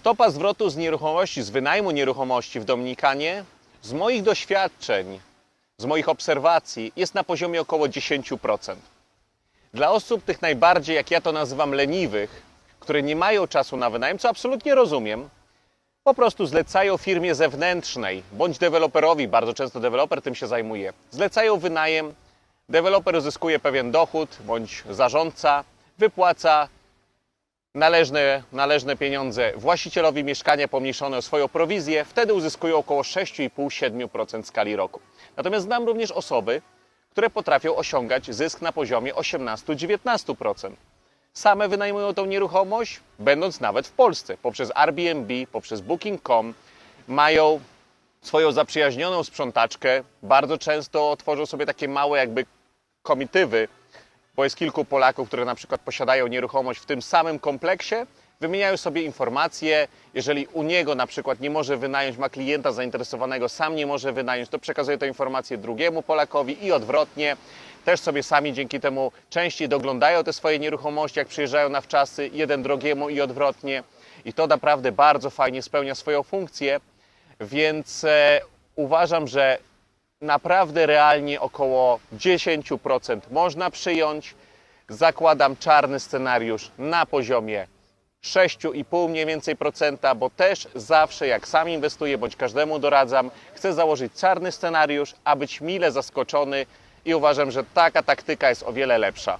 Stopa zwrotu z nieruchomości, z wynajmu nieruchomości w Dominikanie, z moich doświadczeń, z moich obserwacji, jest na poziomie około 10%. Dla osób tych najbardziej, jak ja to nazywam, leniwych, które nie mają czasu na wynajem, co absolutnie rozumiem, po prostu zlecają firmie zewnętrznej bądź deweloperowi, bardzo często deweloper tym się zajmuje, zlecają wynajem, deweloper uzyskuje pewien dochód bądź zarządca wypłaca należne, należne pieniądze właścicielowi mieszkania pomniejszone o swoją prowizję, wtedy uzyskują około 6,5-7% skali roku. Natomiast znam również osoby, które potrafią osiągać zysk na poziomie 18-19%. Same wynajmują tą nieruchomość, będąc nawet w Polsce, poprzez Airbnb, poprzez Booking.com, mają swoją zaprzyjaźnioną sprzątaczkę, bardzo często tworzą sobie takie małe jakby komitywy, bo jest kilku Polaków, które na przykład posiadają nieruchomość w tym samym kompleksie, wymieniają sobie informacje. Jeżeli u niego na przykład nie może wynająć, ma klienta zainteresowanego, sam nie może wynająć, to przekazuje tę informację drugiemu Polakowi i odwrotnie. Też sobie sami dzięki temu częściej doglądają te swoje nieruchomości, jak przyjeżdżają na wczasy, jeden drugiemu i odwrotnie. I to naprawdę bardzo fajnie spełnia swoją funkcję, więc e, uważam, że naprawdę realnie około 10% można przyjąć. Zakładam czarny scenariusz na poziomie 6,5 mniej więcej procenta, bo też zawsze jak sam inwestuję, bądź każdemu doradzam, chcę założyć czarny scenariusz, a być mile zaskoczony i uważam, że taka taktyka jest o wiele lepsza.